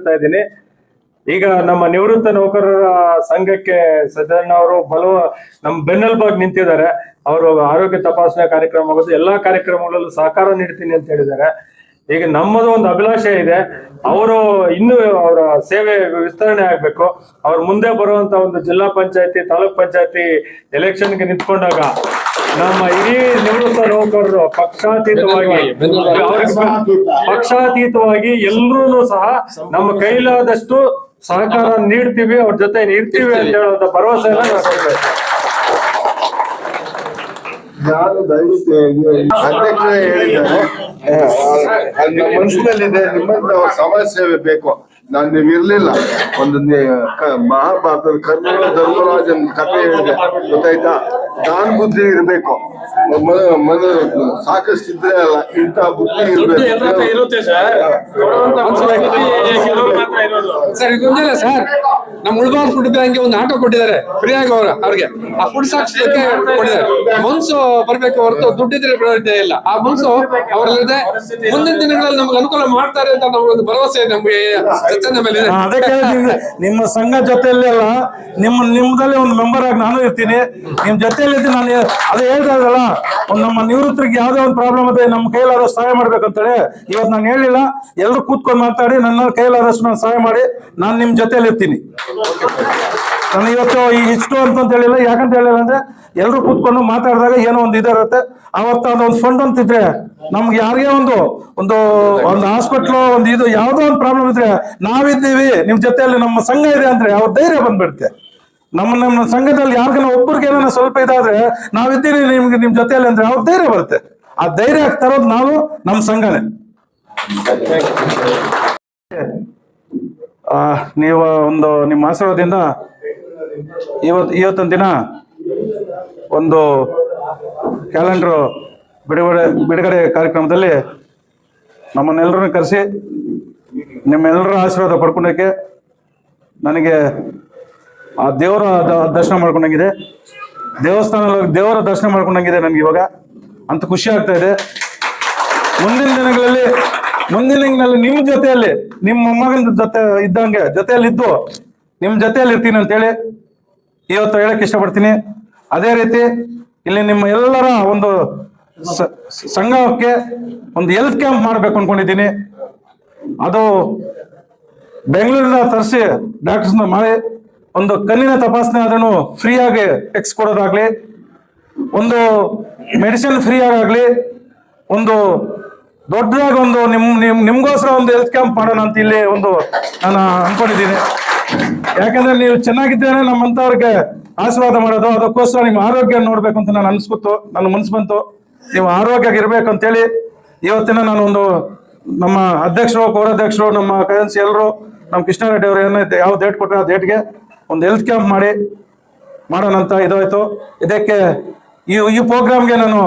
ಹೇಳ್ತಾ ಇದ್ದೀನಿ. ಈಗ ನಮ್ಮ ನಿವೃತ್ತ ನೌಕರರ ಸಂಘಕ್ಕೆ ಸದಣ್ಣ ಅವರು ಬಲವ ನಮ್ಮ ಬೆನ್ನೆಲುಬಾಗಿ ನಿಂತಿದ್ದಾರೆ. ಅವರು ಆರೋಗ್ಯ ತಪಾಸಣೆ ಕಾರ್ಯಕ್ರಮ ಆಗುತ್ತೆ ಎಲ್ಲಾ ಕಾರ್ಯಕ್ರಮಗಳಲ್ಲೂ ಸಹಕಾರ ನೀಡ್ತೀನಿ ಅಂತ ಹೇಳಿದ್ದಾರೆ. ಈಗ ನಮ್ಮದು ಒಂದು ಅಭಿಲಾಷೆ ಇದೆ. ಅವರು ಇನ್ನೂ ಅವರ ಸೇವೆ ವಿಸ್ತರಣೆ ಆಗ್ಬೇಕು. ಅವ್ರ ಮುಂದೆ ಬರುವಂತ ಒಂದು ಜಿಲ್ಲಾ ಪಂಚಾಯತಿ, ತಾಲೂಕ್ ಪಂಚಾಯತಿ ಎಲೆಕ್ಷನ್ಗೆ ನಿಂತ್ಕೊಂಡಾಗ ನಮ್ಮ ಪಕ್ಷಾತೀತವಾಗಿ ಪಕ್ಷಾತೀತವಾಗಿ ಎಲ್ಲರೂ ಸಹ ನಮ್ಮ ಕೈಲಾದಷ್ಟು ಸಹಕಾರ ನೀಡ್ತೀವಿ, ಅವ್ರ ಜೊತೆ ಇರ್ತೀವಿ ಅಂತ ಹೇಳುವಂತ ಭರವಸೆ ನಾನು ಮನಸ್ಸಿನಲ್ಲಿದೆ, ನಿಮ್ಮಂತ ಸಮಸ್ಯೆ ಬೇಕು. ನಾನು ನೀವು ಇರ್ಲಿಲ್ಲ. ಒಂದು ಮಹಾಭಾರತದ ಕರ್ನಾಟಕ ಧರ್ಮರಾಜನ್ ಕಥೆ ಹೇಳಿದೆ. ಗೊತ್ತಾಯ್ತಾ? ದಾನ್ ಬುದ್ಧಿ ಇರ್ಬೇಕು. ಸಾಕಷ್ಟಿದ್ರೆ ಮನ ಸಾಕಷ್ಟು ಇದ್ರೆ ಅಲ್ಲ ಇಂತ ಬುದ್ಧಿ ದುಡ್ಡು ಎಲ್ಲರ ಇರುತ್ತೆ ಸರ್. ಸರ್ ನಮ್ಮ ಉಳ್ಬಾರ್ ಫುಡ್ ಬ್ಯಾಂಕ್ ಒಂದು ಆಟೋ ಕೊಟ್ಟಿದ್ದಾರೆ. ಫ್ರೀ ಆಗಿ ಅವ್ರ ಅವ್ರಿಗೆ. ಆ ಫುಡ್ ಸಾಕ್ಸೋದಕ್ಕೆ ಕೊಟ್ಟಿದ್ದಾರೆ. ಮನ್ಸು ಬರ್ಬೇಕು ಹೊರತು ದುಡ್ಡಿದ್ರೆ ಪ್ರಯೋಜನ ಇಲ್ಲ. ಆ ಮನ್ಸು ಅವರಲ್ಲದೆ. ಮುಂದಿನ ದಿನಗಳಲ್ಲಿ ನಮ್ಗೆ ಅನುಕೂಲ ಮಾಡ್ತಾರೆ ಅಂತ ನಮ್ಗೊಂದು ಭರವಸೆ ನಮ್ಗೆ ಮೇಲೆ ಇದೆ. ಅದಕ್ಕೆ ನಿಮ್ಮ ಸಂಘ ಜೊತೆಯಲ್ಲಿ ಅಲ್ಲ ನಿಮ್ಮ ನಿಮ್ಮದಲ್ಲಿ ಒಂದು ಮೆಂಬರ್ ಆಗಿ ನಾನು ಇರ್ತೀನಿ. ನಿಮ್ ಜೊತೆಯಲ್ಲಿ ಇರ್ತೀನಿ ನಾನು ಅದೇ ಹೇಳ್ತಾ ಇದ್ದಲ್ಲ ಒಂದು ನಮ್ಮ ನಿವೃತ್ತರಿಗೆ ಯಾವ್ದೋ ಒಂದು ಪ್ರಾಬ್ಲಮ್ ಇದೆ ನಮ್ಮ ಕೈಲಾದಷ್ಟು ಸಹಾಯ ಮಾಡ್ಬೇಕಂತೇಳಿ ಇವತ್ತು ನಾನು ಹೇಳಿಲ್ಲ. ಎಲ್ಲರೂ ಕೂತ್ಕೊಂಡು ಮಾತಾಡಿ, ನನ್ನ ಕೈಲಾದಷ್ಟು ನಾನು ಸಹಾಯ ಮಾಡಿ, ನಾನು ನಿಮ್ ಜೊತೆಯಲ್ಲಿ ಇರ್ತೀನಿ ನಾನು ಇವತ್ತು ಈ ಇಷ್ಟು ಅಂತ ಹೇಳಿಲ್ಲ, ಯಾಕಂತ ಹೇಳಿಲ್ಲ ಅಂದ್ರೆ ಎಲ್ಲರೂ ಕೂತ್ಕೊಂಡು ಮಾತಾಡಿದಾಗ ಏನೋ ಒಂದು ಇದಿರುತ್ತೆ ಅವತ್ತ ಒಂದು ಫಂಡ್ ಅಂತಿದ್ರೆ ನಮ್ಗೆ ಯಾರಿಗೇ ಒಂದು ಒಂದು ಒಂದು ಹಾಸ್ಪಿಟ್ಲು ಒಂದು ಇದು ಯಾವುದೋ ಒಂದು ಪ್ರಾಬ್ಲಮ್ ಇದ್ರೆ ನಾವಿದ್ದೀವಿ, ನಿಮ್ ಜೊತೆಯಲ್ಲಿ ನಮ್ಮ ಸಂಘ ಇದೆ ಅಂದ್ರೆ ಅವ್ರ ಧೈರ್ಯ ಬಂದ್ಬಿಡುತ್ತೆ. ನಮ್ಮ ನಮ್ಮ ಸಂಘದಲ್ಲಿ ಯಾರಿಗನ ಒಬ್ಬರಿಗೆ ಏನೋ ಸ್ವಲ್ಪ ಇದಾದ್ರೆ ನಾವಿದ್ದೀರಿ ನಿಮ್ಗೆ ನಿಮ್ ಜೊತೆಯಲ್ಲಿ ಅಂದ್ರೆ ಅವ್ರ ಧೈರ್ಯ ಬರುತ್ತೆ. ಆ ಧೈರ್ಯ ತರೋದು ನಾವು ನಮ್ಮ ಸಂಘನೆ. ಆ, ನೀವು ಒಂದು ನಿಮ್ಮ ಆಶೀರ್ವಾದದಿಂದ ಇವತ್ತು ಇವತ್ತಿನ ದಿನ ಒಂದು ಕ್ಯಾಲೆಂಡ್ರು ಬಿಡುಗಡೆ ಬಿಡುಗಡೆ ಕಾರ್ಯಕ್ರಮದಲ್ಲಿ ನಮ್ಮನ್ನೆಲ್ಲರನ್ನು ಕರೆಸಿ ನಿಮ್ಮೆಲ್ಲರ ಆಶೀರ್ವಾದ ಪಡ್ಕೊಂಡಕ್ಕೆ ನನಗೆ ಆ ದೇವರ ದರ್ಶನ ಮಾಡ್ಕೊಂಡಂಗಿದೆ. ದೇವಸ್ಥಾನ ದೇವರ ದರ್ಶನ ಮಾಡ್ಕೊಂಡಂಗಿದೆ ನನಗೆ ಇವಾಗ. ಅಂತ ಖುಷಿ ಆಗ್ತಾ ಇದೆ. ಮುಂದಿನ ದಿನಗಳಲ್ಲಿ ಮುಂದಿನ ದಿನಗಳಲ್ಲಿ ನಿಮ್ಮ ಜೊತೆಯಲ್ಲಿ, ನಿಮ್ಮ ಮೊಮ್ಮಗನ ಜೊತೆ ಇದ್ದಂಗೆ, ಜೊತೆಯಲ್ಲಿ ಇದ್ದು ನಿಮ್ಮ ಜೊತೆಯಲ್ಲಿ ಇರ್ತೀನಿ ಅಂತೇಳಿ ಇವತ್ತು ಹೇಳಕ್ ಇಷ್ಟಪಡ್ತೀನಿ. ಅದೇ ರೀತಿ ಇಲ್ಲಿ ನಿಮ್ಮ ಎಲ್ಲರ ಒಂದು ಸಂಘಕ್ಕೆ ಒಂದು ಹೆಲ್ತ್ ಕ್ಯಾಂಪ್ ಮಾಡ್ಬೇಕು ಅನ್ಕೊಂಡಿದ್ದೀನಿ. ಅದು ಬೆಂಗಳೂರಿನ ತರಿಸಿ ಡಾಕ್ಟರ್ಸ್ ಮಾಡಿ ಒಂದು ಕಣ್ಣಿನ ತಪಾಸಣೆ ಅದನ್ನು ಫ್ರೀ ಆಗಿ ಟೆಕ್ಸ್ ಕೊಡೋದಾಗ್ಲಿ, ಒಂದು ಮೆಡಿಸಿನ್ ಫ್ರೀ ಆಗಾಗ್ಲಿ ಒಂದು ದೊಡ್ಡದಾಗಿ ಒಂದು ನಿಮ್ ನಿಮ್, ನಿಮ್ಗೋಸ್ಕರ ಒಂದು ಹೆಲ್ತ್ ಕ್ಯಾಂಪ್ ಮಾಡೋಣ ಅಂತ ಇಲ್ಲಿ ಒಂದು ನಾನು ಅನ್ಕೊಂಡಿದ್ದೀನಿ. ಯಾಕಂದ್ರೆ ನೀವು ಚೆನ್ನಾಗಿದ್ದೇನೆ ನಮ್ಮಂತವ್ರಿಗೆ ಆಶೀರ್ವಾದ ಮಾಡೋದು, ಅದಕ್ಕೋಸ್ಕರ ನಿಮ್ಮ ಆರೋಗ್ಯ ನೋಡ್ಬೇಕು ಅಂತ ನಾನು ಅನ್ಸ್ಕೊತು ನನ್ನ ಮನ್ಸು ಬಂತು. ನೀವು ಆರೋಗ್ಯ ಅಂತೇಳಿ ಇವತ್ತಿನ ನಾನು ಒಂದು ನಮ್ಮ ಅಧ್ಯಕ್ಷರು, ಪೌರಾಧ್ಯಕ್ಷರು, ನಮ್ಮ ಕರೆನ್ಸಿ ಎಲ್ಲರೂ ನಮ್ಮ ಕೃಷ್ಣಾರೆಡ್ಡಿ ಅವರು ಏನೈತೆ ಯಾವ ಡೇಟ್ ಕೊಟ್ಟರೆ ಆ ಡೇಟ್ಗೆ ಒಂದು ಹೆಲ್ತ್ ಕ್ಯಾಂಪ್ ಮಾಡಿ ಮಾಡೋಣ ಅಂತ ಇದಾಯ್ತು. ಇದಕ್ಕೆ ಈ ಈ ಪ್ರೋಗ್ರಾಮ್ಗೆ ನಾನು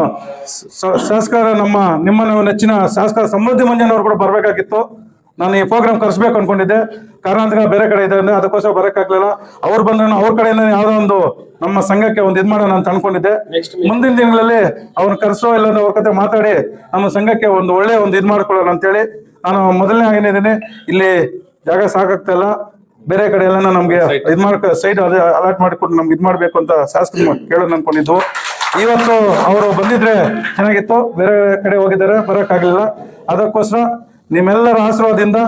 ಸ- ಸ- ನಮ್ಮ ನಿಮ್ಮ ನೆಚ್ಚಿನ ಸಂಸ್ಕಾರ ಸಮೃದ್ಧಿ ಮಂಜನವರು ಕೂಡ ಬರಬೇಕಾಗಿತ್ತು. ನಾನು ಈ ಪ್ರೋಗ್ರಾಮ್ ಕರೆಸ್ಬೇಕು ಅನ್ಕೊಂಡಿದ್ದೆ. ಕಾರಣಾಂತರ ಬೇರೆ ಕಡೆ ಇದೆ ಅಂದ್ರೆ ಅದಕ್ಕೋಸ್ಕರ ಬರೋಕ್ಕಾಗ್ಲಿಲ್ಲ. ಅವ್ರು ಬಂದ್ರೆ ಅವ್ರ ಕಡೆಯಿಂದ ಯಾವುದೋ ಒಂದು ನಮ್ಮ ಸಂಘಕ್ಕೆ ಒಂದು ಇದು ಮಾಡೋಣ ಅಂತ ಅನ್ಕೊಂಡಿದ್ದೆ. ಮುಂದಿನ ದಿನಗಳಲ್ಲಿ ಅವ್ರನ್ನ ಕರೆಸೋ ಇಲ್ಲ ಅವ್ರ ಕತೆ ಮಾತಾಡಿ ನಮ್ಮ ಸಂಘಕ್ಕೆ ಒಂದು ಒಳ್ಳೆ ಒಂದು ಇದು ಮಾಡ್ಕೊಳ್ಳೋಣ ಅಂತೇಳಿ ನಾನು ಮೊದಲನೇ ಆಗಿದ್ದೀನಿ ಇಲ್ಲಿ ಜಾಗ ಸಾಕಾಗ್ತಾ ಇಲ್ಲ. ಬೇರೆ ಕಡೆ ಎಲ್ಲ ನಮ್ಗೆ ಇದ್ ಮಾಡ್, ಸೈಡ್ ಅಲಾಟ್ ಮಾಡಿಕೊಟ್ಟು ನಮ್ಗೆ ಇದ್ ಮಾಡ್ಬೇಕು ಅಂತ ಶಾಸಕರು ಕೇಳೋಣ ಅನ್ಕೊಂಡಿದ್ವು ಇವತ್ತು ಅವರು ಬಂದಿದ್ರೆ ಚೆನ್ನಾಗಿತ್ತು. ಬೇರೆ ಕಡೆ ಹೋಗಿದ್ದಾರೆ, ಬರಕ್ಕಾಗ್ಲಿಲ್ಲ. ಅದಕ್ಕೋಸ್ಕರ ನಿಮ್ಮೆಲ್ಲರ ಆಶೀರ್ವಾದದಿಂದ,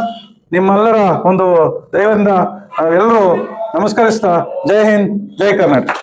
ನಿಮ್ಮೆಲ್ಲರ ಒಂದು ದೈವದಿಂದ ಎಲ್ಲರೂ ನಮಸ್ಕರಿಸ್ತಾ ಜೈ ಹಿಂದ್, ಜೈ ಕರ್ನಾಟಕ.